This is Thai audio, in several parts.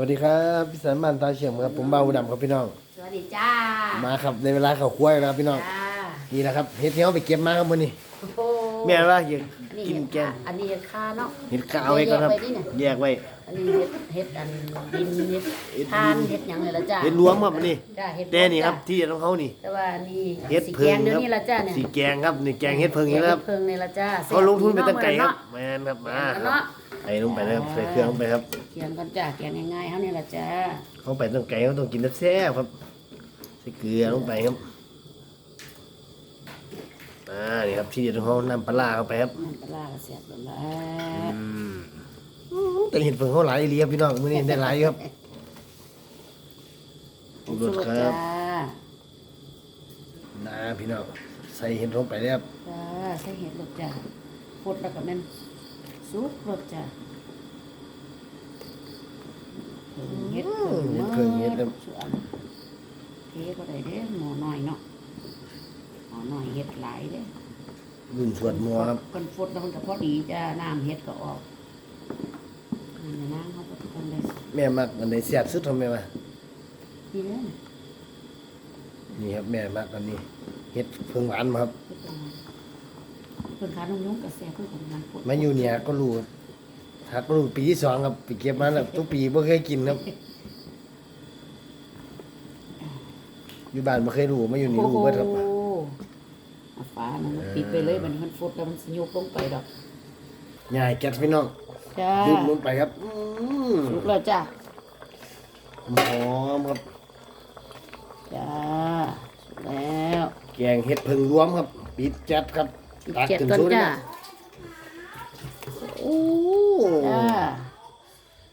วัสดีครับพี่สันมันตาเฉียมครับผมเบาดำครับพี่น้อง สวัสดีจ้า มาครับในเวลาเขาครัวแล้วครับพี่น้องจ้านี่นะครับเห็ดที่เขาไปเก็บมาครับมื้อนี้โอ้โหแม่ว่าอยากนี่กินเห็ดแกงค่ะอันนี้เห็ดข้าเนาะเห็ดกาวไว้ก่อนครับ แยกไว้ อันนี้เห็ดเห็ดอันดินเห็ดทานเห็ดหยังเลยละจ้าเห็ดรวมครับอันนี้จ้าเห็ดแต่นี่ครับจ้าที่ของเขานี่ แต่ว่านี่เห็ดสีเพิแกงงเดี๋ยควรับนี้ละจ้าเนี่ยสีแกงครับนี่แกงเห็ดเพิงนี่ครับเพิงนี่ละจ้าเขาลงทุนไปตั้งไก่ครับเนาะแม่นครับมาแม่นคเนาะรับใส่ลงไปนะครับใส่เครื่องลงไปครับเคียงกันจ้าแกงง่ายๆเฮานี่ละจ้าเขาไปตั้งไก่เขาต้องกินแซ่บๆครับใส่เกลือลงไปครับอ่านี่ครับที่เด็ดของเขานำปลาร้าเข้าไปครับน้ำปลาร้าก็แซ่บแล้วล่ะอืมแต่เห็ดเพิ่งเขาหลายอีหลีครับพี่น้องมื้อนี้ได้หลายอยู่ครับผงรชูสรสครับจ้านะพี่น้องใส่เห็ดลงไปเลยครับจ้าใส่เห็ดรสจ้าฟดแล้วก็แม่น ซุปรสจ้าเห็ดเพิ่งเห็ดเพิ่งส่วนเทก็ได้เด้หม้อน้อยเนาะหม้อน้อยเห็ดหลายเด้รุ่นสวดมัวครับคนฟดแล้วมันก็พอดีจ้าน้ำเห็ดก็ออกนี่นะน้ำเขาก็ทุกคนได้แม่มักอันไหนเสียบสุดทำไมวะนี่เด้อนี่ครับแม่มักอันนี้เห็ดเพิ่งหวานมาครับ เฮ็ดเป็นไง เพิ่นขานุ่มๆกับแซ่บเพิ่นของมันฟดมาอยู่เนี่ยก็รู้ถักก็รู้ปีที่สองครับไปเก็บมาแล้วทุกปีไม่เคยกินครับ อยู่บ้านไม่เคยรู้มาอยู่นี่รู้เบิดครับโอ้โหเอาฟ้ามันปิดไปเลยมันมันฟดแล้วมันสิยุบลงไปดอกง่ายแก๊สพี่น้องจ้าดื่มลงไปครับอืมสุกแล้วจ้าหอมครับ จ้าสุกแล้ว แกงเห็ดเพิ่งรวมครับ ปิดแจ๊ดครับ ตักเจ็ดถึงก่อนสูตรจ้านะโอ้จ้า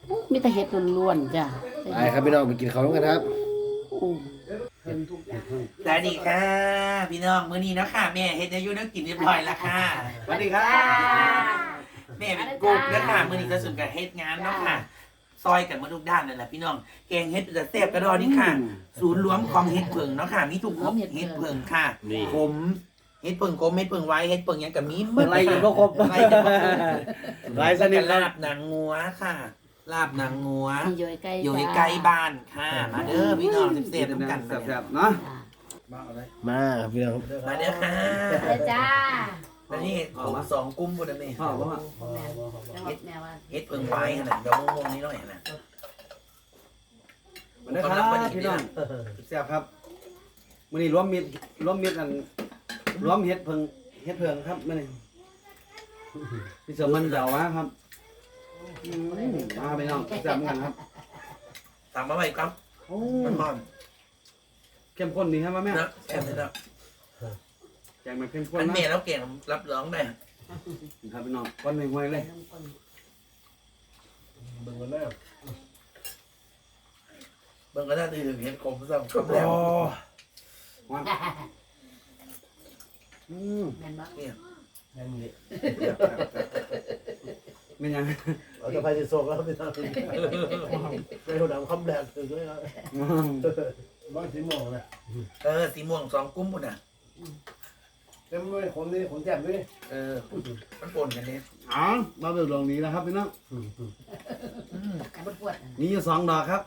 โอ้มีแต่เห็ดล้วนๆจ้าไปครับพี่น้องไปกินข้าวกันครับโอ้เป็นทุกอย่างสวัสดีค่ะ พี่น้องมื้อนี้เนาะค่ะแม่เฮ็ดอายุนักกินเรียบร้อยแล้วค่ะสวัสดีครับแม่เป็นกุ๊กเนาะค่ะมื้อนี้ก็สุดกับเฮ็ดงานเนาะค่ะซอยกันมาทุกด้านนั่นแหละพี่น้องแกงเฮ็ดแต่แซ่บกระดอนี่ค่ะ ศูนย์รวมของเฮ็ดเพิงเนาะค่ะมีทุกครบเฮ็ดเพิงค่ะนี่ขม เฮ็ดเพิงขมเฮ็ดเพิงไว้เฮ็ดเพิงหยังก็มีหมดไล่กันบ่ครบ ไล่กันบ่ครบไล่สนิทครับลาบหนังงัวค่ะ ลาบหนังงัวมีอยู่ใกล้ๆอยู่ในจ้าใกล้บ้านค่ะ มาเด้อพี่น้องเสพๆน้ำกันแซ่บๆเนาะจ้ามาครับพี่น้องมาเด้อค่ะเด้อจ้าแล้วนี่ของสองกุ้มบุญนะแม่พ่อว่าแม่จังหวัดแม่ว่าเฮ็ดเพิ่งไว้ขนาดเดี๋ยวงงๆนิดหน่อยนะมันนะครับพี่น้องแซ่บครับมื้อนี้รวมมิตรรวมมิตรอัน รวมเฮ็ดเพิงเฮ็ดเพิงครับมื้อนี้พี่เสริมมันเดามาครับอืมมาพี่น้องแซ่บเหมือนกันครับตามมาไว้ครับโอ้มันหอมเข้มข้นดีครับแม่นะแซ่บเลยนะแกงมันเข้มข้นอันนะเมย์แล้วเก่งรับรองได้ครับพี่น้องก้นห่วยๆเลยเบิ่งกันแล้วเบิ่งก็ได้ดีถึงเห็ดกลมซ้ำคำแล้วหวาน อืมแม่นบ่นั่นนี่เป็นยังเราจะไปที่โซกแล้วพี่น้องไปหัวดำคำแรกถึงเลยครับอืมบ้านสีม่วงนะเออสีม่วงสองกุ้มบุญอะเต็มด้วยคนนี่คนแจ่มด้วยเออมันปนกันเนี่ยอ๋อมาเบิกลงนี้แล้วครับพี่น้องกันปวดๆน่ะมีอยู่สองดอกครับ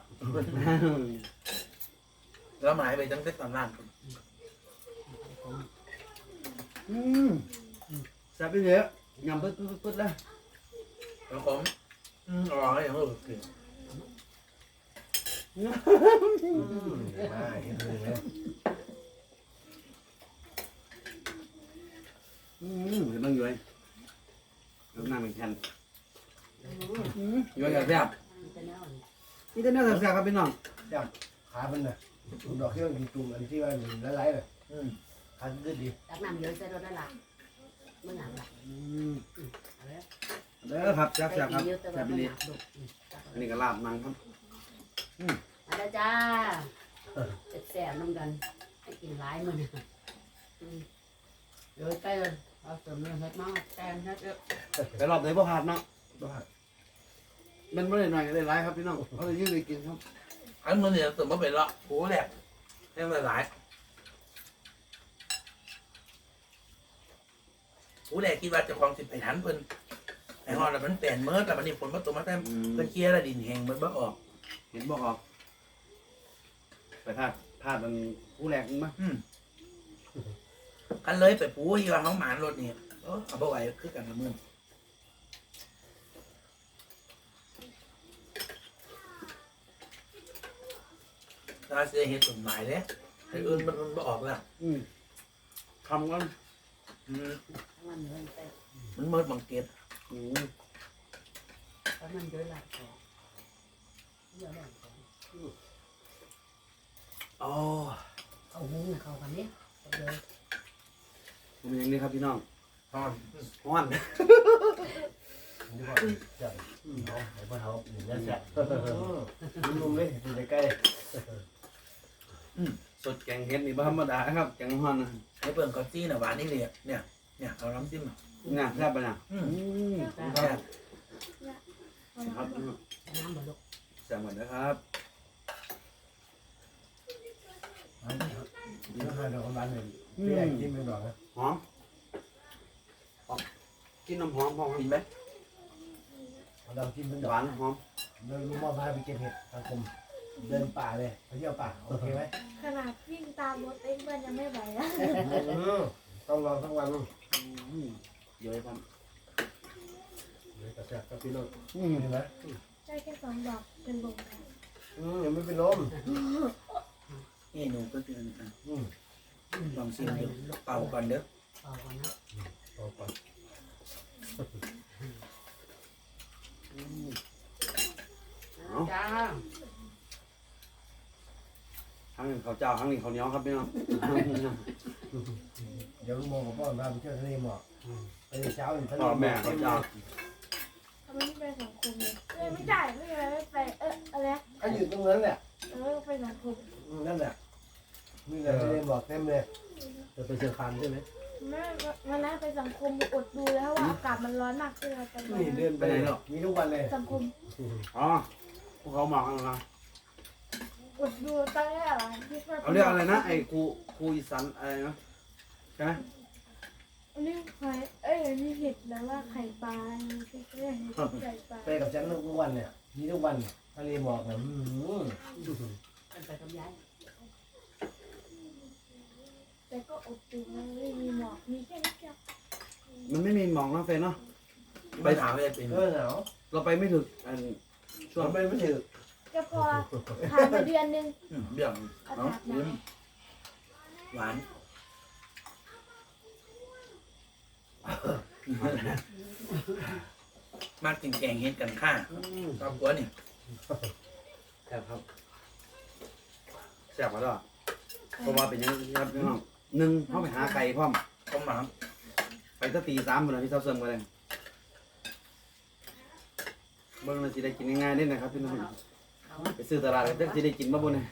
แล้วหมายไปตั้งแต่ตอนล่าง อืมแซ่บไปเยอะยำปึ๊ดปึ๊ดปึ๊ดเลยแล้วผมอืมอร่อยอย่างเออกินมาเห็นเลยนะอืมเห็นบ้างอยู่เลยน้ำหน้าเป็นแคนอยู่กับแซ่บมันจะแนวนี้นี่จะเนื้อแซ่บๆครับพี่น้องขามันน่ะดอกที่มันจุ่มอันที่ว่ามันละลายเลยอืม ขาดื้อดีตักน้ำเยอะใส่รถได้ล่ะมื้อหยังล่ะอืมเอาเลยเด้อครับแซ่บๆครับเยอะแต่แซ่ว่าบไปมันเลยหนักลูกอืมตักอันนี้ก็ลาบนังครับมาแล้วจ้าแซ่บๆน้ำกันให้กินหลายมื้อนี่อืมเดี๋ยวใกล้เลยเอาเสริมเนื้อเฮ็ดมาแกงเฮ็ดเยอะไปรอบไหนบ่ผ่านเนาะมันไม่ได้หน่อยก็ได้หลายครับพี่น้องเขาเลยยืดเลยกินครับอันมันเนี่ยสมมติเป็นละโอ้แหลกแค่หลายโอ้แหลกคิดว่าเจะคลองสิบไปหันเพิ่นไอ้ฮอดแล้วมันแปลนเมื่อแต่มันนี่ฝนมาตกมาแต่อืม เพิ่นเคลียร์แล้วดินแห้งมันบ่ออก เห็นบอกออกไปพลาดพลาดมันผู้แรกมั้ยอืมกันเลยไปปูที่ว่าเขาหมานรถนี่เออเอาไปไหวคือกันละมึงถ้าเสียเหตุสมหมายเลยไอ้อื่นมันมันบ่ออกแล้วอืมทำกันอืม มันเดินไปมันเมิดบังเกตอืมเพราะมันเดินหลังของเดี๋ยวหลังของอ๋อเอาหูเขากันนี้เอาเลยมันอย่างนี้ครับพี่น้องห้อนห้อนนี่ก่อนจับเอาไอ้พ่อเขาหนึ่งแล้วแซ่บนุ่มๆเลยอยู่ใกล้สดแกงเห็ดนี่บ่ธรรมดาครับแกงห้อนนะไอ้เปิ่งกอจี้น่ะหวานนี่เลยอะเนี่ย เนี่ยเอาน้ำจิ้มอะงาแซ่บปะเนี่ยอืมอืมแซ่บครับน้ำบ่ลูกแซ่บหมดนะครับๆอันนี้ครับนี่ก็ให้ดอกกำลังเลยพี่แอกกินเป็นดอกนะหอมหอมกินน้ำหอมพอกินไหมเอาดอกกินเป็นดหอกวานหอมเดินมอบพาไปเก็บเห็ดทางกรมเดินป่าเลยไปเที่ยวป่าโอเคไหมขนาดวิ่งตามรถเองเพื่อนยังไม่ไหวแล้วอืมต้องลองทั้งวันอืม เยอะครับเลยกระแสบกับพี่น้องอืมเห็นไหมได้แค่สองดอกเป็นลมแล้วอืมยังไม่เป็นลมนี่หนูก็เตือนอะอืมลองชิมดูเป่าก่อนเด้อเอาก่อนนะเอาก่อนจ้า ทั้งหนึ่งข้าวเจ้าทั้งหนึ่งข้าวเหนียวครับพี่น้อง เดี๋ยวลุงโมกับพ่อพาไปเที่ยวทะเลหมอกไปเช้าถึงทะเลพ่อหมแม่อกข้าวเจ้า ทำไมไม่ไปสังคมเลยเออไม่จ่ายไม่อะไรไม่ไปเอออะไรนะก็อยู่ตรงนั้นแหละเออไปสังคมอืมนั่นแหละมีแต่ทะเลหมอกเต็มเลยจะไปเชียงคานใช่ไหมแม่วันนั้นไปสังคมอดดูแล้วเพราะว่าอากาศมันร้อนมากเลยไปนี่เดินไปเลยมีทุกวันเลยสังคมอ๋อ พวกเขาหมอกกันนะอ ดดูตอนแรกอะที่ว่าเอาเรียกอะไรนะไอ้ครูครูอีสานอะไรนะใช่ไหมอันนี้ไข่เอ้ยอันนี้เห็ดแล้วว่าไข่ปลาอันนี้คือเรื่องไข่ปลาไปกับฉันทุกวันเนี่ยมีทุกวันทะเลหมอกเนี่ยอืมกันไปกับยายแต่ก็อดดูมันไม่มีหมอกมีแค่นิดเดียวมันไม่มีหมอกนะเฟนเนาะไปถามเลยเป็นเออหนาวเราไปไม่ถึงอันชช่ววนงไปไม่ถึง ก็พอผ่านไปเดือนหนึงอืมเบี่ยงอาเนาะกาศหนายิ้วมหวานมากกินแกงเฮ็ดกันค่ะครอบครัวนี่แซ่บครับแซ่บมาแล้วเพราะว่าเป็นอยังนี้ครับพี่น้องหนึ่งเขาไปหาไก่พร้อมก็หมาไปตั้งตีสามหมดเลยพี่เจ้าเสริมกันเลยเบิ่งมันสิได้กินง่ายๆนี่นะครับพี่น้องเอา ไปซื้อตลาดแล้วจะสิได้กินบ่บุญเนี่ย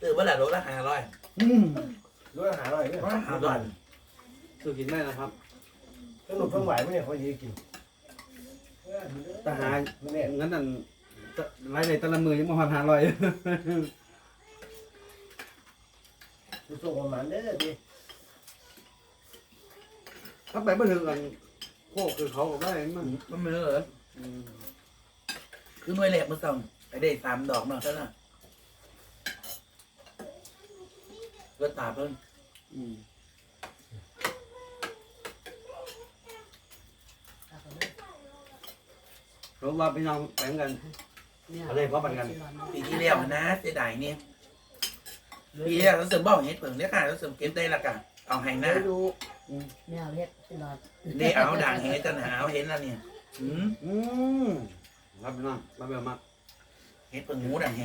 ตื่นเมื่อไหร่รถละห้าร้อยอืมรู้อาหารอร่อยเนี่ยห้าร้อยซื้อกินได้นะครับสนุกเพิ่งไหวไหมเนี่ยเขาจะกินทหารไม่แน่งั้นนั่นรายได้แต่ละมือยังบ่ฮอด500ส่งประมาณเด้อดิถ้าไปบ่ถึงกัน โคกคือเขาก็ได้มันมันไม่เหลืออืมคือหน่วยแหลกมือสองไปได้สามดอกเนาะเท่านั้นก็ตาเพิ่นอืมเอาไปเลยเพราะว่าพี่น้องแบ่งกันเนี่ยเอาเลยเพราะมันกัน ปีที่แล้วนะเสียดายเนี่ยปีที่แล้วเราเสริมบอกเฮ็ดเผิงเนี่ยค่ะเราเสริมเก็บได้ละกัน เอาให้หน้าดูเนี่ยเฮ็ดตลอดได้เอาด่างเฮ็ดกันหาเอาเห็นแล้วเนี่ยอืมอืมครับพี่น้องมาเบิ่งมาเฮ็ดเผิงหมูด่างแฮ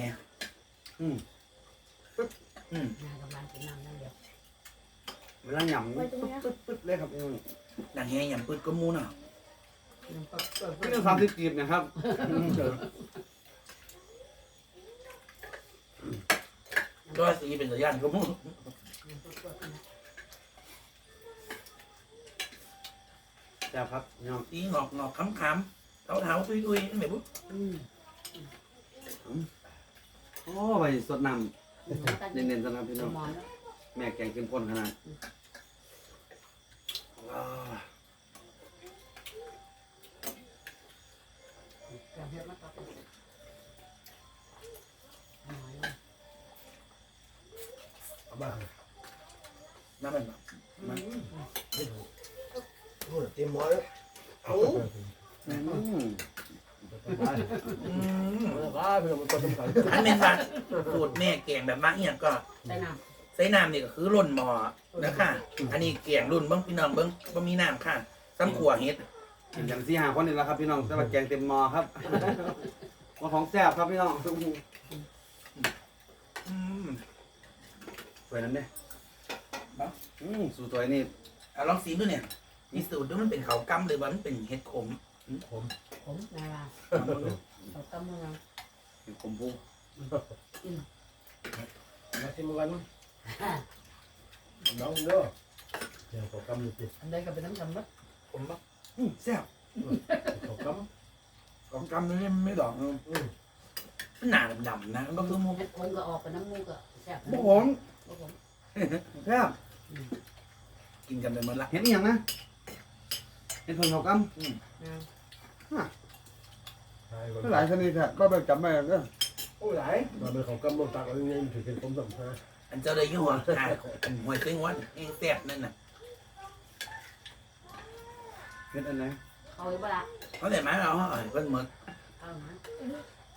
อืมอืมงานกำลังกินน้ำนั่นเดียวเวลาหยำปึ๊ดปึ๊ดปึ๊ดเลยครับพี่น้องด่างแฮอย่างปืดก็หมูเนาะน้ำปลาเปิดพี่น้องทำที่กีบนะครับอืมก็สีเป็นสัญญาณก็หมูแจ้าครับพี่นอีงอกหงอกขำขำเถาเท้าตุยตุยนั่นแหลบุ๊โอ๋อไปสดน้ำเน้นๆสดน้ำพี่น้องแม่แกงเข้มข้นขนาดบ้าน้ำมันบ้า ว้าเพื่อนมันก็สำคัญอันเป็นว่าสูตรแม่แกงแบบมาเอียงก็ใส่น้ใส่น้ำนี่ก็คือล้นหม้อนะค่ะ อันนี้แกงรุ่นเบิ้งพี่น้องเบิ้งบ่มีน้ำค่ะซ้ำขัวเฮ็ดกินกันสี่ห้าคนนี่แหละครับพี่น้องแต่ว่าแกงเต็มหม้อครับว่าของแซ่บครับพี่น้องอืมสวยนั้นเด้ครับอืมสูตรตัวนี้เอาลองซีดูเนี่ยมีสูตรด้วยมันเป็นเขาวกำหรือว่ามันเป็นเห็ดขมผมำผมนาลาเขาตำมือ เป็นขมพูมาที่มันน้องเด้อเดี๋ยวเขากำอยู่ติอันใดก็เป็นน้ำกำมัดผมปะอืมแซ่บเขากของกำนี่ไม่ดอกเนอะำอืมมันหนาดำๆนะมันก็คือหมูเฮ็ดผมก็ออกเป็นน้ำมูกอะแซ่บบ่ผมผมแซ่บกินกันไปหมดละเห็นอีหยังนะเห็นเพิ่นเขากนะใช่ำ หลายชนิดแท้ก็ไปจำไม่ได้เด้อโอ้ยหลายตอนเป็นเขากำลงตักเอาเงินถือเป็นผมสำคัญอันเจ้าได้ยี่ห้ออ่าอันหวยเส้งวันเองแซ่บนั่นน่ะเห็นอันไหนเอาไว้บ่ละเขาแต่มาเราเขาเอาให้เพิ่นหมดเอานะ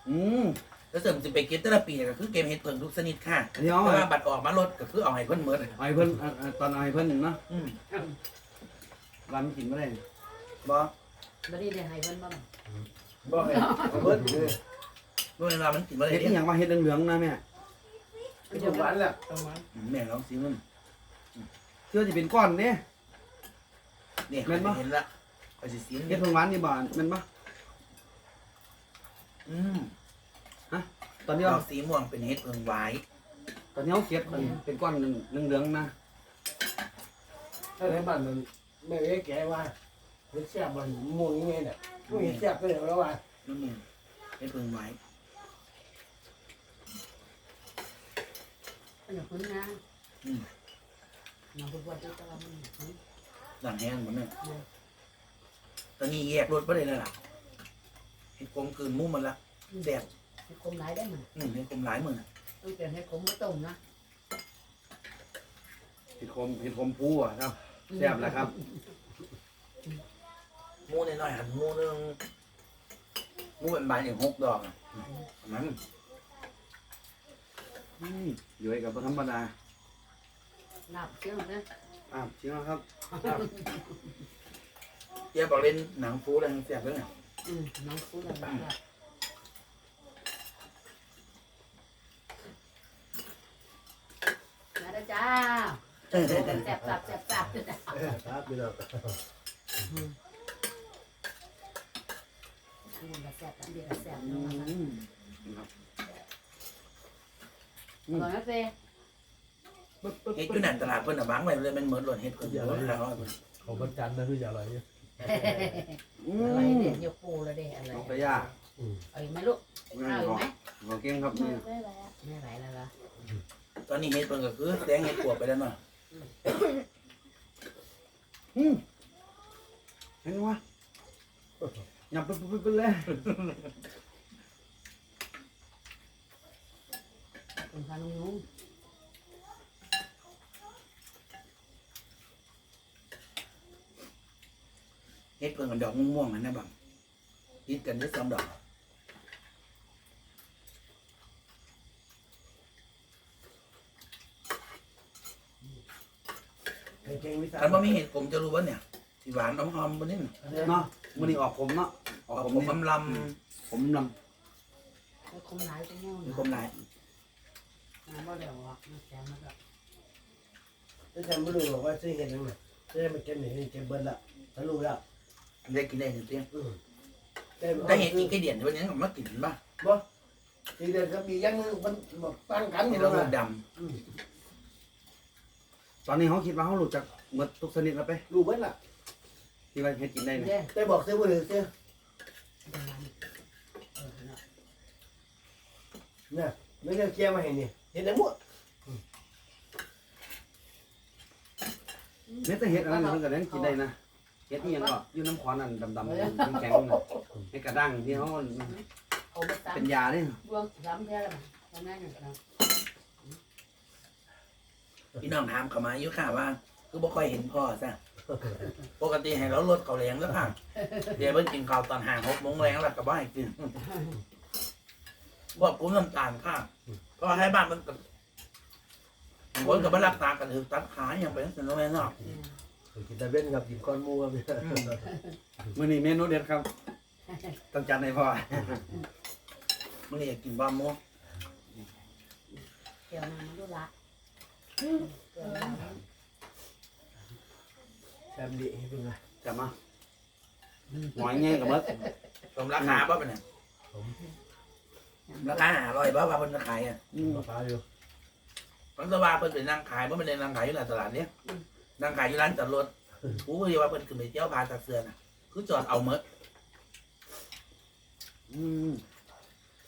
อืมแล้วเสริมจะไปเก็บแต่ละปีก็คือเกมเห็ดเพิ่งทุกชนิดค่ะอันนี้แต่เอาว่าบัตรออกมาลดก็คือเอาให้เพิ่นหมดเอาให้เพิ่นเอาเอาตอนเอาให้เพิ่นเนาะอืมร้านมันกินไม่ได้บ่บ่ได้ได้ให้เพิ่นบ่ล่ะ บ่ให้เอาเบิดเลยเวลามันกินมาเลยเห็ดอีหยังว่าเห็ดเหลืองๆนะแม่เป็นหวานแหละต้องหวานแม่ลองซิมันเชื่อจะเป็นก้อนเด้เนี่ยแม่นปะเห็นละไปสิซีนเห็ดเพิ่งหวานนี่บ่แม่นบ่อืมตอนนี้ดเอาอกสีม่วงเป็นเห็ดเพิ่งไว้ตอนนี้เอาเก็บมันเป็นก้อนเหลืองๆนะถ้าในบ้านมันแม่เอ้แกว่าเฮ็ดแซ่บมันม่วงยังไงเนี่ย ม่วงแซ่บไปแล้วว่านั่นเองเห็ดเพิ่งไว้อันนี้คุณนะอืมน้องบ่บ่ได้ตะละมันดังแห้งหมดเนี่ยตอนนี้แยกรถไปเลยแล้วล่ะเห็ดกลมกลืนหมุ้มันละแซ่บให้คมหลายได้มันอืมเห็ดกลมหลายหมื่นอะต้องเปลี่ยนให้คมบ่ต้มนะเห็ดคมเห็ดคมพูอะครับแซ่บแล้วครับ หมูน้อยๆหันหมูหนึงหมูเป็นใบอย่างหกดอกอะประมันอืมอยู่กับบ่ธรรมดาลาบเชียวนะอะชิมนะครับเจ๊บอกเล่นหนังฟูอะไรแซ่บด้วยเนี่ยอืมน้องฟูแล้วลาบมาแล้วจ้าแซ่บๆแซ่บๆครับพี่น้องอั นนี้ก็แซ่บอันนี้ก็แซ่บอืเนาะมครับอร่อยไหมเฟ่เฮ็ดอยู่นั่นตลาดเพิ่นน่ะวางไว้เลยมันเหมือนหล่นเฮ็ดเพิ่นเยอะแล้วของพระจันทร์นะคืออย่าอะไรเนี่ยอือร่อยมเด็ดยกปูเลยเด็ดอะไรน้องกระยาเอาอีกไหมลูกงานเอาอีขกอไหมขอเก่งครับไม่นี่ไม่ไหวแล้วไม่ไหวแล้วล่ะตอนนี้เฮ็ดเพิ่นก็คือแสงเฮ็ดปวกไปแล้วเนาะอืมเห็นวะ หยับไปไปไปเลยคุณพาลุงลุงเฮ็ดเพิ่นกับดอกม่วงๆนั่นนะบังติดกันได้สองดอกเก่งวิสาอันบ่มีเห็ดผมจะรู้ว่าเนี่ย หวานน้ำหอมบ่นี่เนาะมื้อนี้ออกผมเนาะออออกกผมผมนี่ลำลผมลให้คมหลายไปแน่ำมีนะคมหลายน้ำบ่เดี๋ยวอะน้ำแข็งมันก็ถ้าฉันไม่รู้บอกว่าซื้อเห็ดนั่นน่ะซื้อมันเก็บหนึ่งเก็บเบิร์ดละฉันรู้แล้วได้กินได้เห็ดเพียงแต่ได้เห็ดอีกแค่เดียนวันนี้ก็มากินป่ะทีเดียวก็มียังมันบอกตั้งกันอเห็ดยู่เราแล้วลูกดำตอนนี้เขาคิดว่าเขารู้จักหมดทุกชนิดแล้วไปรู้เบิร์ดละ ที่ว่าเฮ็ดกินได้เนี่ยเด้แต่บอกซื้อบ่หรือซื้อเออเนาะเนี่ยไม่ได้เคลียร์มาให้นี่เห็ดได้หมดเม็ดแต่เฮ็ดอันนั้นเพิ่นก็ได้กินได้นะเฮ็ดอีหยังก็อยู่น้ำขวานนั่นดำๆแข็งๆน่ะเฮ็ดกระด้างที่เขาเอาไปตามเป็นยาเด้รวมสามเท่าแล้วมั้งทำงานอย่างกันพี่น้องถามเขามาอยู่ค่ะว่า คือบ่ค่อยเห็นพ่อซะ ปกติให้เราลดเขาวแรงแล้วค่ะเดี๋ยวเพิ่นกินข้าวตอนห้าหกโมงแรงแล้วก็บ่ให้กินบอกกูน้ำตาลค่ะเพราะให้บ้านมันกับคนกับบ้านรักษากันถือตัดขาอย่างเป็นสนุกแน่นอนกินแต่เว้นกับกินก้อนหมูครับพี่มื้อนี้เมนูเด็ดครับ ต้องจัดให้พ่อมันอยากกินบ้าหมูเดี๋ยวนะดูละ เดี๋ยวนะแซมดีเป็นไงจับมาหอยแง่กับมดสมราคาบ่เป็นไงราคาอร่อยบ่ว่าเพิ่นจะขายอะอืมปลาปลาอยู่มันจะว่าเพิ่นเป็นนางขายบ่เป็นนางขายอยู่ในตลาดเนี้ยนางขายอยู่ร้านจอดรถกูก็เรียกว่าเพิ่นขึ้นไปเที่ยวพาตาเสือน่ะคือจอดเอาเมดอืม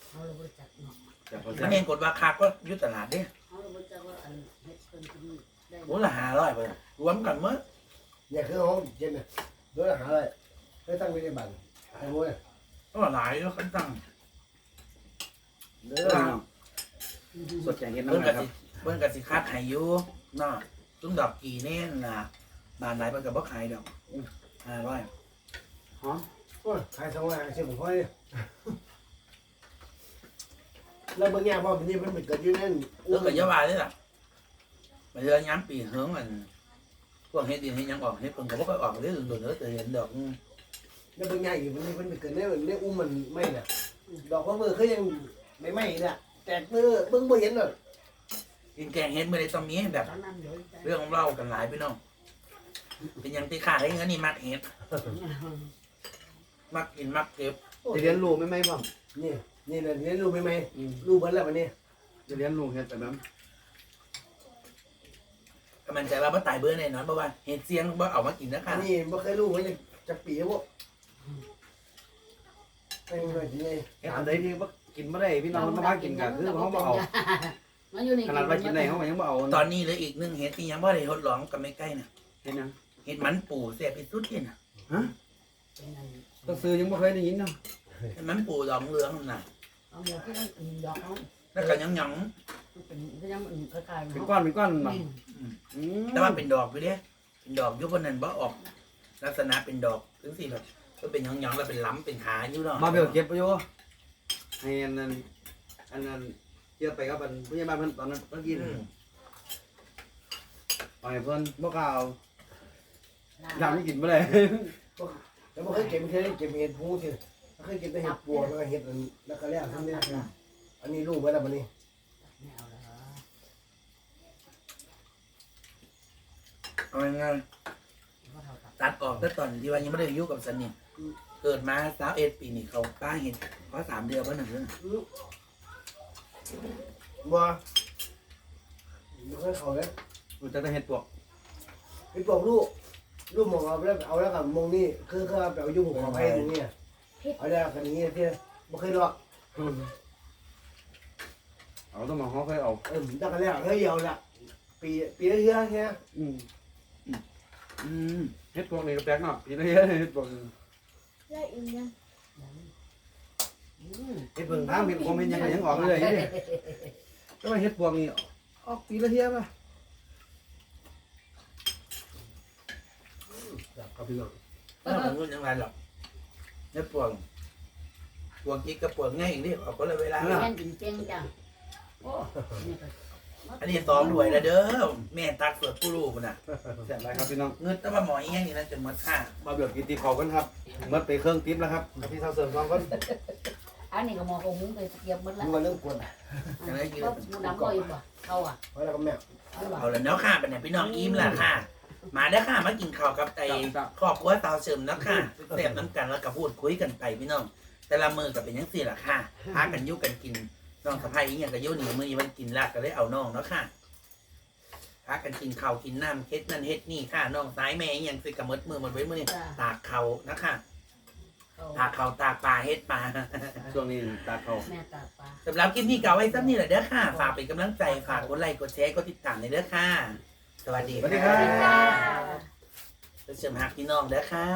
เขาเลยบริจาคเนาะจับพอมัแซ่นบเองกดราคาก็อยู่ตลาดเด้เขาเลยบริจาคว่าอันเฮ็ดเพิ่นกินได้โอ้ละห้าร้อยไปรวมกันเมื่ อเนี่ยคือห้องเย็นเนี่ยโดยหาอะไรไม่ตั้งไว้ในบ้านไอ้โว้ยก็หลายแล้วคันตั้งเด้เอออพี่น้องสดใจเห็นเพิ่นน้ำก็ลายครัสิบเพิ่นก็สิคัดให้อยู่เนาะซุ้มดอกกี่แน่นน่ะบ้านไหนเพิ่นก็บ่ขายดอกห้าร้อยหอมโอ้ยขายสองร้อยห้าสิบผมค่อยแล้วบางอย่างพอเป็นนี่มันเป็นเกิดอยู่นั่นแล้วก็อยาว่าเลยล่ะมาเดือนย้ำปีเฮิงมัน พวกเฮ็ดดินเฮ็ดหยังออกเฮ็ดเพิ่นก็บ่ค่อยออกเลยโดนๆเด้อแต่เห็นดอกแล้วบางอย่างอยู่มันนี่มันเป็นเกิดเนี่ยเนี่ยอุ้มมันไม่เนี่ยดอกว่ามือคือยังไม่ไหม้เนี่ยแตกมือเบิ่งบ่เห็นเลยกินแกงเฮ็ดไม่ได้ต้องมีแบบตอนนั้นเดี๋ยวจะเรื่องเล่ากันหลายพี่น้อง เป็นหยังที่ขาดให้เงินนี่มักเฮ็ด มักกินมักเก็บจะเรียนรู้ไหมไหมพ่อนี่นี่นะเรียนรู้ไหมไหมรู้เบิ่แล้ววันนี้จะเรียนรู้เฮ็ดแบบนั้น ก็มันใจว่าบ่ตายเบื่อแน่นอนเพราะว่าเฮ็ดเสียงบ่เอามากินนะอัคะนนี้บ่เคยรู้ว่าจะจะปีแล้วบ่ไม่มีหน่อยจริงไงเฮ็ดอันใดที่บ่กินบ่ได้พี่น้องมันบ่มากินกันคือเขาบ่เอามันอยู่ในขนาดว่ากินได้เขาก็ยังบ่เอาตอนนี้เหลืออีกหนึ่งเฮ็ดที่ยังบ่ได้ทดลองกับไม่ใกล้น่ะเฮ็ดหยังเฮ็ดมันปูแซ่บที่สุดนี่น่ะก็ซื้อยังบ่เคยได้ยินเนาะเฮ็ดมันปูดองเหลืองนั่นน่ะเอาเดี๋ยวที่นั่นอื่นดอกเขาแล้วก็ยังหยัง เป็นก็ยังอื่นคล้ายๆเป็นเนาะก้อนเป็นก้อนบ่อืมอืมแต่ว่าเป็นดอกอยู่เด้เป็นดอกอยู่บนนั้นบ่ออก ลักษณะเป็นดอกถึงสิแบบก็เป็นหยังๆแล้วเป็นล้ำเป็นขาอยู่เนาะมาเบลเก็บไปอยู่ให้อันนั้นอันนั้นเกี่ยวไปกับอันผู้ใหญ่บ้านเพิ่นตอนนั้นเมื่อกี้อืน่ะมเอาให้เพิ่นบ่กล้าเอาลาอยากให้กินบ่ได้ แล้วบ่เคยเก็บเคยเก็บเห็ดพูสิเคยเก็บแต่เห็ดปัวแล้วก็เห็ดอันแล้วก็แล้วทำเนี่ยอันนี้รู้ไว้แล้วบัดนี้ ไม่เอาแล้ว เอาง่ายก็เท่ากับๆตัดออกแต่ตอนที่ว่ายังไม่ได้อยู่กับสนิทเกิดมาสาวเอ็ดปีนี่เขาป้าเห็นเพราะสามเดือนเพราะหนึ่งเดือนบ่บ่เคยเข้าเลยรู้จักแต่เฮ็ดปวกไปบอกลูกลูกมองเอาแล้วเอาแล้วกับมองนี่คือคือเอาไปเอาอยู่หัวไปตรงนี้เอาแล้วกันนี้ที่บ่เคยรอเอาต้องมาฮ้อเคยเอาเออดักแล้วเฮ้ยเอาละปีปีละเทื่อแค่อืม อืมเฮ็ดปวกนี่ก็แปลกเนาะพี่ละเฮ็ดเฮ็ดปวกแล้วอีกยังอืมเฮ็ดเบิ่งทางเฮ็ดคอมเมนต์ยังไงยังออกเลยเด้แต่ว่าเฮ็ดปวกนี่ออกปีละเที่ยป่ะครับพี่น้องไม่ต้องพูดอย่างไรหรอกเนี่ยปวงปวงกิ๊กกับปวงง่ายอย่างนี้เอาคนละเวลาแม่นจริงๆจ้ะโอ้นี่ก็ อันนี้ซ้อมรวยแล้วเด้อแม่ตักสวดผู้รู้พุ่นน่ะแซ่บหลายครับพี่น้องเงินแต่ว่าหมออีหยังนี่นะจนหมดค่ามาเบิดกินตีเขากันครับเมื่อไปเครื่องติ๊บแล้วครับกับพี่สาวเสริมสองคนอันนี้ก็มองคงมุ้งไปเก็บหมดละดูว่าเรื่องกวนจะได้กินก็มูดำก็อยู่ป่ะเขาอะเพราะแล้วก็แม่เอาว่ะเอาละเนาะค่ะเป็นไงพี่น้องอิ่มและค่ะ มาได้อค่ะมากินข้าวกับไอ้ครอบครัวสาวเสริมนะค่ะแซ่บน้ำกันแล้วก็พูดคุยกันไปพี่น้อง แต่ละมือก็เป็นยังสี่ล่ะค่ะพากันอยุกันกิน น้องสะพ้ายอีกอย่างก็อยุ่หนีมือนี้มันกินลากก็เลยเอาน้องเนาะค่ะพากันกินข้าวกินน้ำเฮ็ดนั่นเฮ็ดนี่ค่ะน้องสายแม่อีกอย่างสิกระมดมือหมดไว้มือนี่จ้ะ ตากเขานะคะเขาตากเขาตากปลาเฮ็ดปลา ช่วงนี้ตาเขาแม่ตาปลาสำหรับคลิปนี้ก็เอาไว้ซ้ำนี่แหละเด้อค่ะ ฝากเป็นกำลังใจ ฝากกดไลค์ กดแชร์ กดติดตามในเด้อค่ะ สวัสดีสวัสดีครับเชิญหักพี่น้องเด้อค่ะ